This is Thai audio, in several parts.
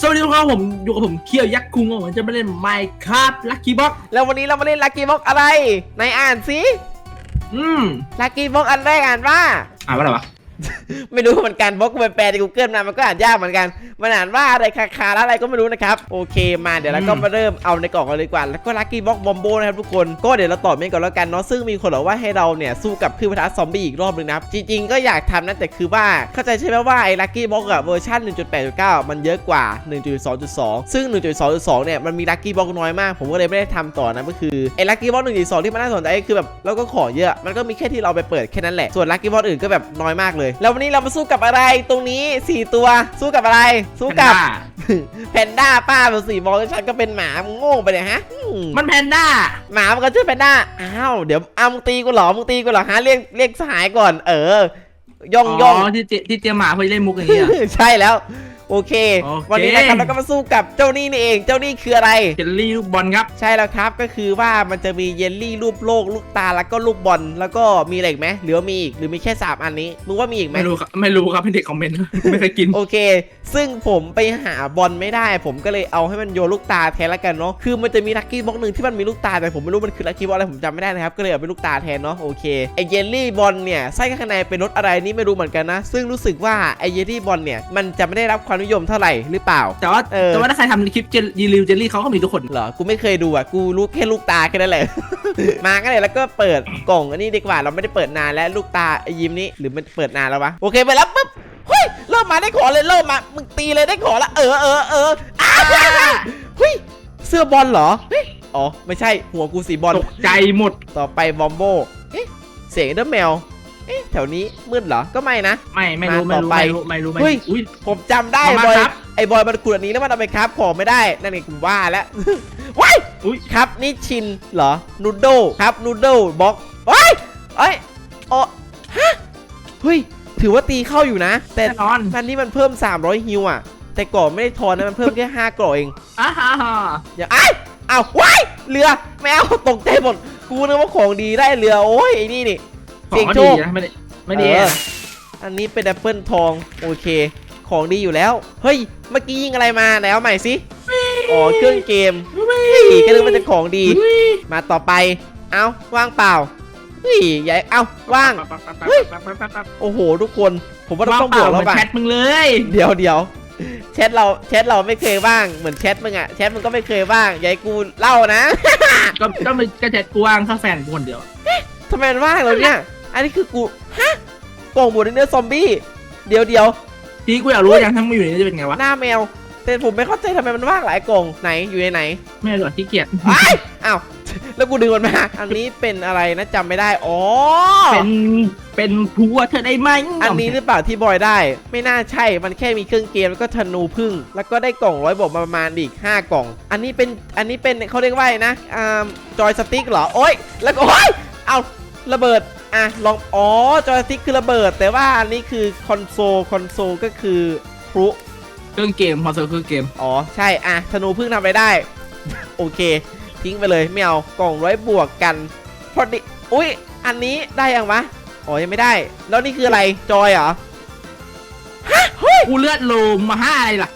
สวัสดีครับผมอยู่กับผมเคียวยักษ์คุงผมจะมาเล่นไมค์ครับลัคกี้บ็อกแล้ววันนี้เรามาเล่นลักกี้บ็อกอะไรไหนอ่านสิอืมลักกี้บ็อกอันแรกอ่านว่าอ่านว่าอะไรวะ ไม่รู้เหมือนกันบล็อกกูไปแปลใน Google มามันก็อ่านยากเหมือนกัน มันอ่านว่าอะไรคาคาแล้วอะไรก็ไม่รู้นะครับ โอเคมาเดี๋ยวเราก็มาเริ่มเอาในกล่องกันเลยดีกว่า แล้วก็ลัคกี้บ็อกบอมโบนะครับทุกคน ก็เดี๋ยวเราตอบเมนก่อนแล้วกันเนาะ ซึ่งมีคนบอกว่าให้เราเนี่ยสู้กับพืชพันธุ์ซอมบี้อีกรอบนึงนะ จริงๆ ก็อยากทำนะแต่คือว่าเข้าใจใช่ไหมว่าไอ้ลัคกี้บ็อกอะเวอร์ชัน1.8.9 มันเยอะกว่า 1.2.2 ซึ่ง 1.2.2 เนี่ยมันมีลัคกี้บ็อกน้อยมาก ผมก็เลยไม่ได้ทำต่อนะก็คือไอ้ลัคกี้บ็อก1.2ที่มันน่าสนใจก็คือแบบเราก็ของเยอะ มันก็มีแค่ที่เราไปเปิดแค่นั้นแหละส่วนลัคกี้บ็อกอื่นก็แบบน้อยมากเลยแล้ววันนี้เรามาสู้กับอะไรตรงนี้ 4 ตัว สู้กับอะไร สู้กับ แพนด้าป้าเป็นสีมองฉันก็เป็นหมามึงโง่ไปเลยฮะอืมมันแพนด้า หมามันก็ชื่อแพนด้า อ้าว เดี๋ยวเอามึงตีกูเหรอ มึงตีกูเหรอฮะ เรียกเรียกสหายก่อน เออย่องย่องที่เตที่เตรียมหมาเพื่อเล่นมุกอย่างเงี้ยใช่แล้ว โอเค โอเค วันนี้นะครับเราก็มาสู้กับเจ้านี่นี่เอง เจ้านี่คืออะไร เจลลี่ลูกบอลครับ ใช่แล้วครับก็คือว่ามันจะมีเยลลี่รูปโลกลูกตาแล้วก็ลูกบอลแล้วก็มีอะไรอีกไหมหรือว่ามีอีกหรือมีแค่สามอันนี้มึงว่ามีอีกไหมไม่รู้ครับไม่รู้ครับเป็นเด็กคอมเมนต์ ไม่เคยกิน โอเคซึ่งผมไปหาบอลไม่ได้ ผมก็เลยเอาให้มันโยนลูกตาแทนละกันเนาะคือมันจะมีลัคกี้บ็อกหนึ่งที่มันมีลูกตาแต่ผมไม่รู้มันคือลัคกี้บ็อกอะไรผมจำไม่ได้นะครับก็เลยเอาเป็นลูกตาแทนเนาะโอเคไอเยลลี่บอลเนี่ยไส้ข้างในเป็นรสอะไรนี่ไม่รู้เหมือนกันนะ ซึ่งรู้สึกว่าไอเยลลี่บอลเนี่ยมันจะไม่ได้รับความนิยมเท่าไหร่หรือเปล่า แต่ว่าเออแต่ว่าถ้าใครทำคลิปเจลยีริวเจลลี่เขาก็มีทุกคนเหรอกูไม่เคยดูอะกูรู้แค่ลูกตาแค่นั้นแหละ มากันเลยแล้วก็เปิดกล่องอันนี้ดีกว่าเราไม่ได้เปิดนานแล้วลูกตาไอ้ยิ้มนี้หรือมันเปิดนานแล้ววะโอเคไปแล้วปุ๊บเฮ้ยเริ่มมาได้ของเลยเริ่มมามึงตีเลยได้ของละเออเออเอออ้าวเฮ้ยเสื้อบอลเหรอเฮ้ยอ๋อไม่ใช่หัวกูสีบอลตกใจหมดต่อไปบอมโบเอ๊ะเสียงเดอร์แมวเอ๊ะแถวนี้มืดเหรอก็ไม่นะ ไม่ไม่รู้มาไม่ต่อรู้ไปไม่รู้ไม่รู้ไม่เฮ้ยรู้อุ้ยผมจำได้มาบอยครับไอ้บอยมันขุดอันนี้แล้วมันเอาไปครับของไม่ได้นั่นไงกูว่าแล้วว้ายอุ้ยครับนี่ชินเหรอนูโดครับนูโดบล็อกเฮ้ยเอ้ยอ๋อฮะเฮ้ย ถือว่าตีเข้าอยู่นะ แต่แน่นอนอันนี้มันเพิ่ม 300ฮิวอะ แต่ก่อนไม่ได้ทอนนะมันเพิ่มแค่5กล่องเองอ่าฮ่าฮ่าอย่าไอ้ายอ้าวว้ายเรือไม่เอาตกใจหมดกูนึกว่าของดีได้เรือโอ้ยไอ้นี่นี่ขอเสี่ยงงก็โชดีคนะไม่ได้ไม่ดีเออนะอันนี้เป็นแอปเปิลทองโอเค ของดีอยู่แล้ว เฮ้ย เมื่อกี้ยิงอะไรมาไหนเอาใหม่สิอ๋อเครื่องเกมเฮ้ยก็นึกว่าจะของดีอุ้ยมาต่อไป เอาว่างเปล่า เฮ้ยใหญ่เอาว่าง เฮ้ย โอ้โห ทุกคน ผมว่าเราว่างต้องเปบวล่ากเหแล้มืวอนป่ะแชทมึงเลยเดี๋ยวเดี๋ยวแชทเราแชทเราไม่เคยว่างเหมือนแชทมึงอะแชทมึงก็ไม่เคยว่างอย่าใหญ่กูเล่านะ ก็ก็เป็นก็แชทกวางข้าแฟนกูคนเดียวทำไมมันว่างแล้วเนี่ย อันนี้คือกูฮะกล่องบวชเนื้อซอมบี้เดี๋ยวเดี๋ยวทีกูอยากรู้ว่ายังทั้งมาอยู่ในนี้จะเป็นไงวะหน้าแมว แต่ผมไม่เข้าใจทำไมมันว่างหลายกล่องไหนอยู่ในไหนไม่รู้ที่เกียจอ้ายอ้าว แล้วกูดึงมันมาอันนี้เป็นอะไรนะจำไม่ได้อ๋อเป็นเป็นผัวเธอได้ไหมอันนี้หรือเปล่าที่บอยได้ ไม่น่าใช่มันแค่มีเครื่องเกมแล้วก็ธนูพึ่ง แล้วก็ได้กล่องร้อยบอกมาประมาณอีก5กล่อง อันนี้เป็นอันนี้เป็นเขาเรียกว่าอะไรนะอ่าจอยสติ๊กเหรอโอ๊ยแล้วก็โอ๊ยเอาระเบิดอะลองอ๋อจอยสติ๊กคือระเบิด แต่ว่าอันนี้คือคอนโซลคอนโซลก็คือพลุเครื่องเกมพอเซอร์เครื่องเกมอ๋อใช่อะธนูพึ่งทำอะไรได้ โอเค ทิ้งไปเลยไม่เอากล่องร้อยบวกกันพอดีอุ้ยอันนี้ได้ยังวะอ๋อยังไม่ได้ แล้วนี่คืออะไรจอยเหรอกูเลือดโลมมาห้าอะไรล่ะ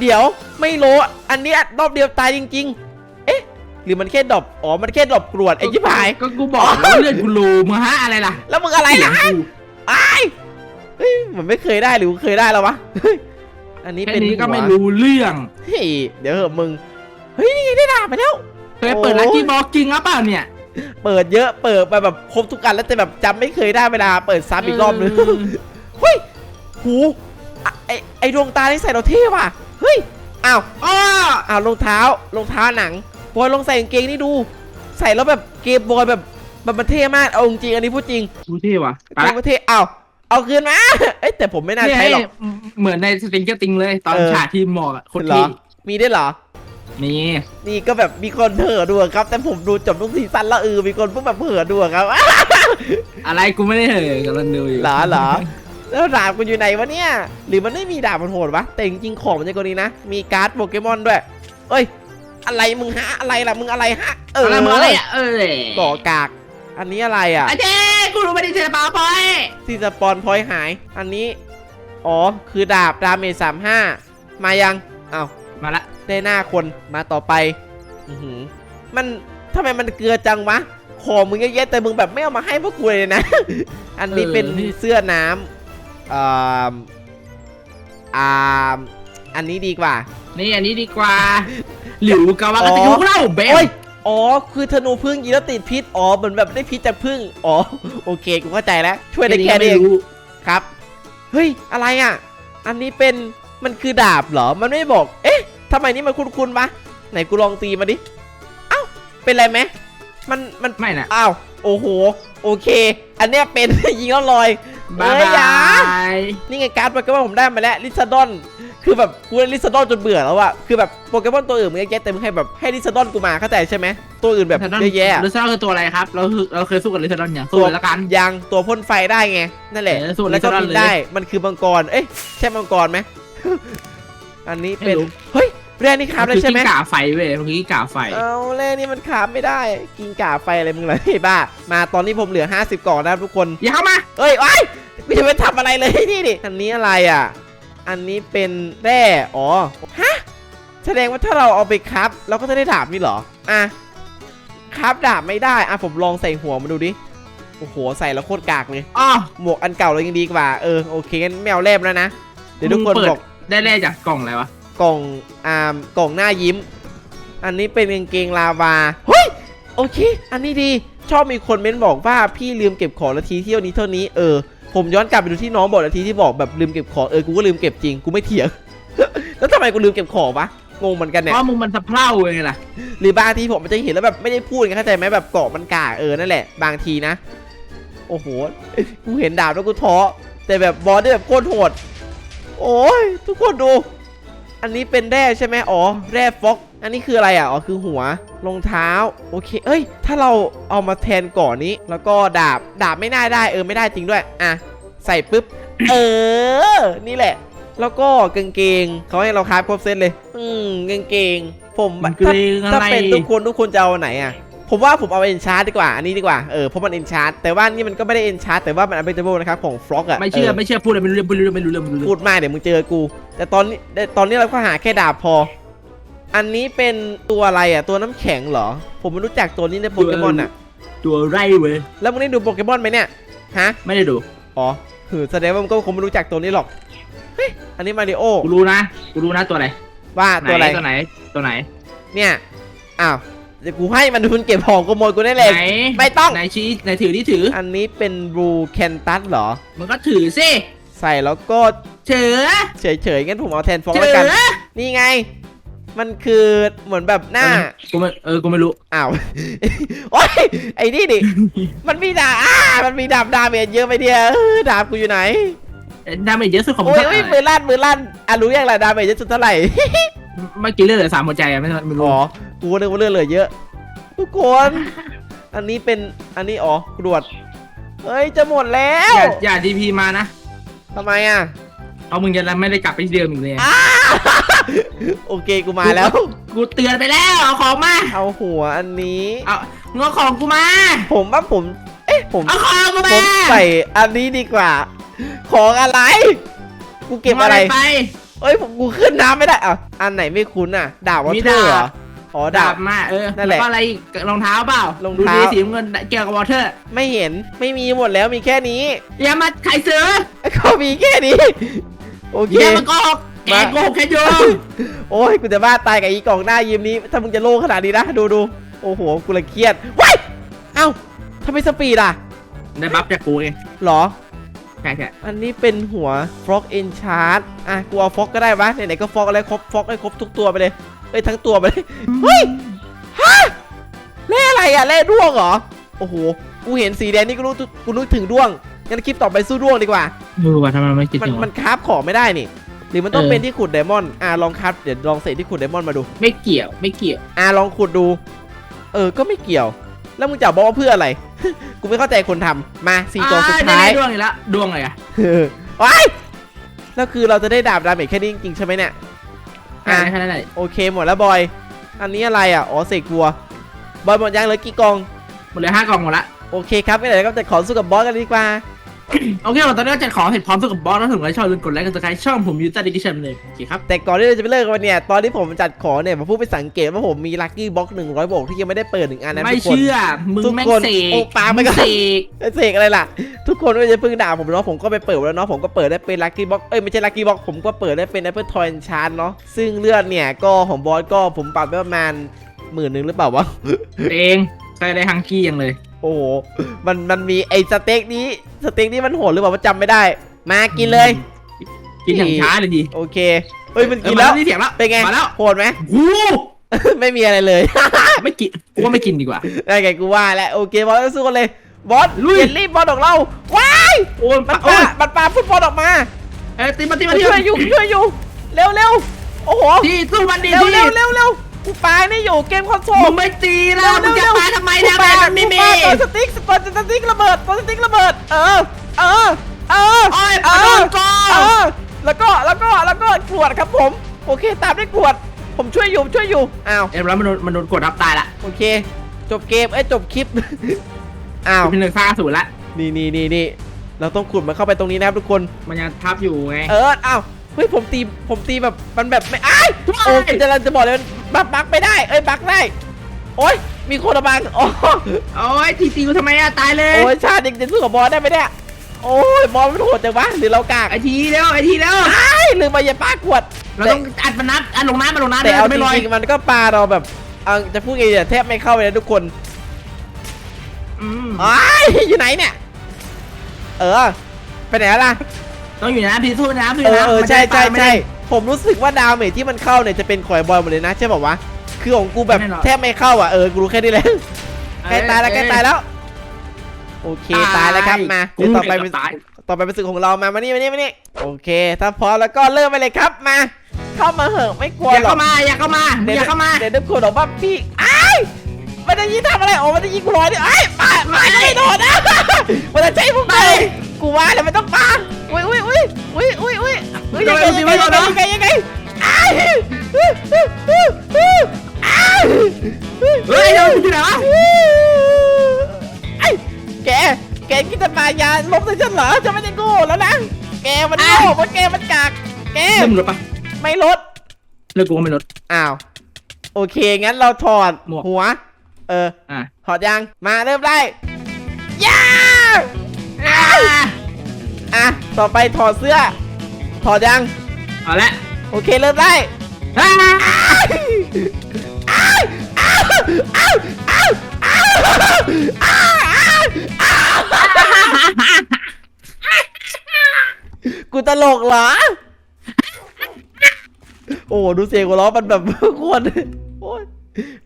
เดี๋ยวไม่รู้อันเนี้ยรอบเดียวตายจริง ๆ เอ๊ะ หรือมันแค่ดรอปอ๋อมันแค่ดรอปกรวดไอ้ชิบหายก็กูบอกแล้วาเลือดกูโลมมาห้าอะไรล่ะ แล้วมึงอะไรล่ะเสียงกูอ้ายเฮ้ยมันไม่เคยได้หรือเคยได้แล้ววะเฮ้ยอันนี้แค่เป็นนี้ก็หัวไม่รู้เรื่องเฮ้ยเดี๋ยวเหอะมึงเฮ้ยนี่ไงได้ดาบไปแล้ว เคยเปิดโอ้ลักกี้บอกจริงหรือเปล่าเนี่ยเปิดเยอะเปิดไปแบบครบทุกอันแล้วแต่แบบจำไม่เคยได้เวลาเปิดซ้ำอีกรอบนึงเฮ้ยหูอะไอไอดวงตาที่ใส่เราเท่ว่ะเฮ้ยอ้าวอ้ออ้าวรองเท้ารองเท้าหนังบอยลองใส่กางเกงนี่ดู ใส่แล้วแบบเกมบอยแบบแบบมันเท่มากเอาจริงๆอันนี้พูดจริงดูที่ว่ะเกมมันเท่อ้าวเอาคืนมาเอ้ยแต่ผมไม่น่าเนี่ยใช้หรอกเหมือนในสติงเกอร์ติงเลย ตอนเออฉากที่หมอกอะโคนเหรอที่มีได้วยเหรอ นี่นี่ก็แบบมีคนเผลอดูอะครับ แต่ผมดูจบทุกซีซั่นแล้วเออมีคนเพิ่งแบบเผลอดูอะครับอะไรกูไม่ได้เหอะกำลังดูอยู่เหรอเหรอแล้วดาบกูอยู่ไหนวะเนี่ย หรือมันไม่มีดาบมันโหดวะแต่จริงๆของมันจะกว่านี้นะ มีการ์ดโปเกมอนด้วย เอ้ย อะไรมึงฮะอะไรล่ะมึงอะไรฮะเอออะไรมึงอะไรอะเออก่อกาก อันนี้อะไรอะอาเจ๊กูรู้ไม่ได้เจอปลาไปที่สปอนพอยต์หาย อันนี้ อ๋อ คือดาบดาเมจสามห้ามายังอ้าวมาละ ได้หน้าคนมาต่อไปอือหือมันทำไมมันเกลือจังวะของมึงเยอะแยะแต่มึงแบบไม่เอามาให้พวกกูเลยนะ อันนี้เป็นเสื้อน้ำอ่าอ่าอันนี้ดีกว่า นี่อันนี้ดีกว่า หลิวกาวากาตะยุกเล่าเบโอ้ลยอ๋อ คือธนูพึ่งยิงแล้วติดพิษ อ๋อ เหมือนแบบได้พิษจากพึ่ง อ๋อ โอเค กูเข้าใจแล้ว ช่วยได้แค่นี้เองรู้ครับ เฮ้ย อะไรอะ อันนี้เป็น มันคือดาบเหรอ มันไม่บอก เอ๊ะ ทำไมนี่มันคุ้นๆปะไหนกูลองตีมาดิเอ้าเป็นไรไหมมันมันไม่น่ะอ้าวโอ้โห โอเค อันเนี้ยเป็น ยิงแล้วลอยบายเอ้ยบาอย่ายนี่ไงการ์ดโปเกมอนผมได้มาแล้วลิซาดอน คือแบบกูเล่นลิซาดอนจนเบื่อแล้วอะคือแบบโปเกมอนตัวอื่นมึงเยอะแยะแต่มึงให้แบบให้ลิซาดอนกูมาเข้าใจใช่ไหมตัวอื่นแบบเยอะแยะอะลิซาดอนคือตัวอะไรครับ เราคือเราเคยสู้กับลิซาดอนอย่างสู้ตัวเลยละกันยังตัวพ่นไฟได้ไงนั่นแหละเออสู้แล้วก็ Lizardon บินเลยได้มันคือมังกรเอ๊ะใช่มังกรไหมอันนี้เป็นไม่รู้เฮ้ย แร่นี่ครับเลยใช่ไหมนคือกิ้งก่าไฟเว้ยมันคือกิ้งก่าไฟ เอาแร่นี่มันขาบไม่ได้ กินกาไฟอะไรมึงเลยไอ้บ้า มาตอนนี้ผมเหลือ 50กล่องนะครับทุกคน อย่าเข้ามาเอ้ยไอ้ยกูจะไปทำอะไรเลย นี่ดิอันนี้อะไรอะ อันนี้เป็นแร่ อ๋อ ฮะ แสดงว่าถ้าเราเอาไปครับ เราก็จะได้ดาบนี่เหรอ อะ ครับดาบไม่ได้ อะผมลองใส่หัวมาดูดิ โอ้โห ใส่แล้วโคตรกากเลย อ๋อหมวกอันเก่าเรายังดีกว่า เออ โอเคงั้นไม่เอาแลบแล้วนะ เดี๋ยวทุกคนมึงเปิดบอก ได้แร่จากกล่องอะไรวะ กล่องอ่ากล่องหน้ายิ้ม อันนี้เป็นกางเกงลาวาเฮ้ยโอเค อันนี้ดี ชอบมีคนเม้นบอกว่าพี่ลืมเก็บของนาทีเที่ยวนี้เท่านี้เออผมย้อนกลับไปดูที่น้องบอกนาทีที่บอกแบบลืมเก็บของเออกูก็ลืมเก็บจริงกูไม่เถียง แล้วทำไมกูลืมเก็บของวะงงเหมือนกันเพเนี่ยราะมึงมันสะเพร่าเองล่ะหรือบางทีผมมันจะเห็นแล้วแบบไม่ได้พูดไงเข้าใจไหมแบบเกาะมันกาเออนั่นแหละ บางทีนะ โอ้โหกูเห็นดาบแล้วกูท้อแต่แบบบอสได้แบบโคตรโหดโอ้ยทุกคนดู อันนี้เป็นแร่ใช่ไหมอ๋อ แร่ฟ็อก อันนี้คืออะไรอะ อ๋อ คือหัว รองเท้า โอเค เอ้ย ถ้าเราเอามาแทนก่อนนี้ แล้วก็ดาบ ดาบไม่น่าได้ เออ ไม่ได้จริงด้วย อะ ใส่ปุ๊บ เออ นี่แหละ แล้วก็กางเกง เขาให้เราคราฟครบเซตเลย อืมกางเกง ผมมันเกถ้ารงอะถ้าไรเป็นทุกคนทุกคนจะเอาไหนอะ ผมว่าผมเอาเอนชาร์ดดีกว่า อันนี้ดีกว่า เออเพราะมันเอนชาร์ดแต่ว่านี่มันก็ไม่ได้เอนชาร์ดแต่ว่ามันอันเบเบิลนะครับของฟล็อกอะไม่เชื่อออไม่เชื่อพูดอะไรไม่รู้เรื่องไม่รู้เรื่องไม่รู้เรื่องไม่รู้เรื่องพูดมากเดี๋ยวมึงเจอกู แต่ตอนนี้แต่ตอนนี้เราก็หาแค่ดาบพอ อันนี้เป็นตัวอะไรอะตัวน้ำแข็งเหรอ ผมไม่รู้จักตัวนี้ในโปเกมอนอะตัวไรเว้ยแล้วมึงได้ดูโปเกมอนไหมเนี่ยฮะไม่ได้ดูอ๋อคือแสดงว่ามึงก็คงไม่รู้จักตัวนี้หรอกเฮ้ยอันนี้มาริโอกูรู้นะกูรู้นะตัวอะไรว่าตัวอะไรตัวไหนตัวไหน เนี่ยอ้าว เดี๋ยวกูให้มันทุนเก็บของขโมยกูได้เลย ไหนไม่ต้อง ไหนชี้ไหนถือที่ถือ อันนี้เป็นบลูแคนตัสเหรอ มันก็ถือสิใส่แล้วก็เฉอเฉยๆงั้นผมเอาแทนฟองเฉแล้วอกันนี่ไง มันคือเหมือนแบบหน้า กูไม่เออกูไม่รู้ อ้าว โอ้ยไอ้นี่ดิ มันมีดาบอ่ามันมีดาบดาเมจเยอะไปเดียวเออดาบกูอยู่ไหนเอ้ยดาเมจเยอะสุดของมึโอ้งยเท่าโอ้ยไหมืร่อลั่นมือลั่นอะรู้ยังล่ะดาเมจเยอะสุดเท่าไหร่ เมื่อกี้เลือดเหลือสามหัวใจอะไม่ไม่รู้อ๋อกูนึกว่าเลือดเหลือเยอะ ทุกคน อันนี้เป็นอันนี้อ๋อกรวดเฮ้ยจะหมดแล้อย่าวอย่าดีพีมานะทำไมอะเอามึงจะไม่ได้กลับไปที่เดิมอีกเลยอ้าโอเคกูมาแล้ว กูเตือนไปแล้วเอาของมาเอาหัวอันนี้เอาเงาของกูมา ผมว่าผม เอ๊ะผมเอาของกูผมมาใส่อันนี้ดีกว่า ของอะไร กูเก็บอะไรมึงาไป เอ้ยผมกูขึ้นน้ำไม่ได้อะอันไหนไม่คุ้นอะดาบวอมีเตอร์เหรอดาบอ๋อดาดาบบ มาเออนั่นแหละวก็อะไรอีกรองเท้าเปล่ารองเท้า ดูดีสีน้ำเงินเกี่ยวกับวอเตอร์ไม่เห็นไม่มีหมดแล้วมีแค่นี้ อย่ามาไขเสือก็มีแค่นี้ โอเค อย่ามาโกหกแกมา โกหกแค่โยมโอ้ยกูจะบ้าตายกับอีกล่องหน้ายิ้มนี้ ถ้ามึงจะโล่งขนาดนี้นะ ดูดูโอ้โหกูละเครียดว้ายเอ้าทำไมสปีดอะได้บัฟจากกูเองหรอ ใช่ใช่อันนี้เป็นหัวฟล็อกเอนชาร์ดอะกูเอาฟล็อกก็ได้วะไหนๆก็ฟล็อกอะไรครบฟล็อกให้ครบทุกตัวไปเลยเอ้ยทั้งตัวไปเลยเฮ้ยฮะเล่อะไรอะเล่ด้วงเหรอโอ้โหกูเห็นสีแดงนี่กูรู้กูนึกถึงด้วงงั้นคลิปต่อไปสู้ด้วงดีกว่าเออว่าทำไมไม่คิดมันถึงมันวะคราฟของไม่ได้นี่ หรือมันต้องเออ เป็นที่ขุดไดมอนด์อะลองคราฟเดี๋ยวลองเสกที่ขุดไดมอนด์มาดู ไม่เกี่ยวไม่เกี่ยว อะลองขุดดู เออ ก็ไม่เกี่ยว แล้วมึงจะบอกว่าเพื่ออะไร กูไม่เข้าใจคนทำมาสี่ตัวสุดอ่ท้ายไดวงอีกแล้วดวงอะไรอะเออว้ายแล้วคือเราจะได้ดาบดาเมจแค่นี้จริงๆใช่ไหมเนี่ยอะแค่นั้นแหละโอเคหมดแล้วบอย อันนี้อะไรอะอ๋อเสกบัวบอยหมดยังเหลือกี่กล่องหมดเลยห้ากล่องหมดละโอเคครับไม่ไหนก็จะขอสู้กับบอสกันดีกว่า โอเคตอนนี้ก็จัดของเสร็จพร้อมสู้กับบอสแล้วถึงแล้วชอบลืมกดไลค์กดติดตามช่องผมยูต้าดิจิชันเลยโอเคครับแต่ก่อนที่เราจะไปเลิกกันเนี่ยตอนที่ผมจัดของเนี่ยผมพูดไปสังเกตว่าผมมีลัคกี้บ็อกหนึ่งร้อยบอกที่ยังไม่ได้เปิดหนึ่งอันนะไม่ทุกคนเชื่อมึงทุกแม่งคนเสกโอ้ปาไม่มึก็งเสกเสกอะไรล่ะ ทุกคนก็จะเพิ่งด่าผมเนาะผมก็ไปเปิดแล้วเนาะผมก็เปิดได้เป็นลัคกี้บ็อกเอ้ยไม่ใช่ลัคกี้บ็อกผมก็เปิดได้เป็นแอปเปิลทอยชาร์เนาะซึ่งเลือดเนี่ยก็ของบอสก็ผมปรับไปประมาณหมื่นหนึ่งหรือเปล่าวะ เองใครได้ฮังกี้ยังเลย โอ้โหมันมันมีไอ้สเต็กนี้สเต็กนี้มันโหดหรือเปล่าว่าจำไม่ได้ มากินเลย กินอย่างช้าเลยดีโอเคเฮ้ยมันเออกินมาแล้แล้ววนี่เสียงแล้วเป็นไงมาแล้วโหดไหมหูไม่มีอะไรเลย ไม่กินกูว่าไม่กินดีกว่าได้ไงกูว่าแล้วโอเคบอสสู้กันเลยบอสลุยเยลลี่บอลของเราว้ายโอ้ยมันปโอ้ายมันปาฟุตบอลออกมาเอ้ยตีมาตีมาตีช่วมายอยู่ช่วยอยู่เร็วเร็วโอ้โหที่สู้มันดีเร็วที่เร็วเร็วเร็ว กูปานี่อยู่เกมคอนโซลมึงไม่ตีแล้วมึงจะมาทำไมกูนะปามันไม่มีกูปาตัวสติ๊กตัวสติ๊กระเบิดตัวสติ๊กระเบิด เออ เออ เออโอ้ยเอปะโดอนกอเออแล้วก็แล้วก็แล้วก็ขวดครับผม โอเคตามด้วยขวด ผมช่วยอยู่ช่วยอยู่อ้าวเอ็มแล้วมันโดนมันโดนกดทับตายละโอเค จบเกมเอ้ยจบคลิปอ้าวเป็นหนึ่งซ่าศูนย์ละนี่นี่นี่นี่เราต้องขุดมันเข้าไปตรงนี้นะครับทุกคน มันยังทับอยู่ไง เอออ้าวเฮ้ยผมตีผมตีแบบมันแบบไม่อ้ายโอ้ยจะจะบอกเลย บักบักไม่ได้ เอ้ยบักได้ โอ้ยมีคนระบังโอ้โอ้ยทีตีกูทำไมอะตายเลยโอ้ยชาติเด็กจะสู้กับบอสได้ไหมเนี่ยโอ้ยบอสมันโหดจังวะหรือเรากากไอทีเร็วไอทีเร็วอ้ายลืมไปอย่าปาขวดเราต้องอัดมันนัดอัดลงน้ำมาลงน้ำแต่เลยเอาจไม่ลอยริงๆมันก็ปาเราแบบเอาจะพูดไงเนี่ยแทบไม่เข้าไปเลยทุกคนอืมอ้ายอยู่ไหนเนี่ย เออไปไหนแล้วล่ะต้องอยู่ในน้ำพี่สู้ในน้ำสู้เอในอน้ำเออมันจะใช่ใช่ปาไม่ใช่ได้ ผมรู้สึกว่าดาวเมจที่มันเข้าเนี่ยจะเป็นข่อยบอยหมดเลยนะใช่ป่าวะคือของกูแบบแน่นอนแทบไม่เข้าอะเออกูรู้แค่นี้แหละใกล้ตายแล้วใกล้ตายแล้วโอเคตายแล้วครับมากูเดี๋ยวต่อไปเป็นตายต่อไปเป็นศึกของเรามามานี่มานี่มานี่โอเค ถ้าพร้อมแล้วก็เริ่มไปเลยครับมา เข้ามาเหอะไม่กลัวอย่าหรอกเข้ามาอย่าเข้ามาเดี๋ยวอย่าเข้ามาเดี๋ยวทุกคนบอกว่าพี่อ้ายมันจะยิงทำอะไรอ๋อมันจะยิงกูลอยดิไอ้ยปาปาก็ไม่โดนนะมันจะใช้พวกไปกูกูว่าแล้วมันต้องปา อุ้ยอุ้ยอุ้ยอุ้ยอุ้ยอุ้ยอุ้ยยังไงยังไงยังไงยังไงเฮ้ยเดี๋ยวอยู่ไหนวะไอ้แกแกคิดจะปายาลบใส่ฉันเหรอจะไม่ได้โง่แล้วนะแกมันโง่เพราะแกมันกากแกเริ่มลดปะไม่ลดเลิกกูก็ไม่ลดอ้าวโอเคงั้นเราถอดหัว เอออะถอดยังมาเริ่มได้ย่า ต่อไปถอดเสื้อ ถอดยัง เอาละโอเคเริ่มได้อ่าอ้าวอ้าวอ้าวอ้าวอ้าวอ้าวอ้าวกูตลกเหรอ โอ้ดูเสียงหัวเราะมันแบบโคตรโอ้ย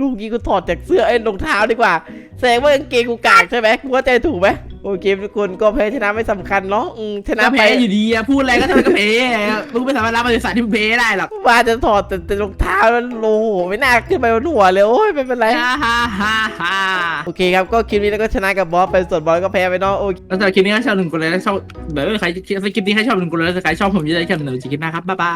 ลูกนี้กูถอดจากเสื้อไอ้รองเท้าดีกว่า แสดงว่ากางเกงกูกากใช่ไหมกูเข้าใจถูกไหม โอเคทุกคนก็แพ้ชนะไม่สำคัญเนาะอืมชนะก็ไปแพ้อยู่ดีอะพูดอะไรก็ทำไมก็แพ้อะมึงไม่สามารถรับบริษัทที่มึงแพ้ได้หรอกว่าจะถอดแต่แต่รองเท้าแล้วโอ้โหไม่น่าขึ้นไปบนหัวเลยโอ้ยไม่เป็นไรฮ่าฮ่าฮ่าฮ่าโอเคครับก็คลิปนี้แล้วก็ชนะกับบอสไปส่วนบอสก็แพ้ไปเนาะโอเคแล้วสำหรับคลิปนี้ก็ชอบหนึ่งกดไลค์และชอบแบบว่าใครคลิปนี้ใครชอบหนึ่งกดไลค์และใครชอบผมจะได้แค่หนึ่งคลิปหน้าครับบ๊ายบาย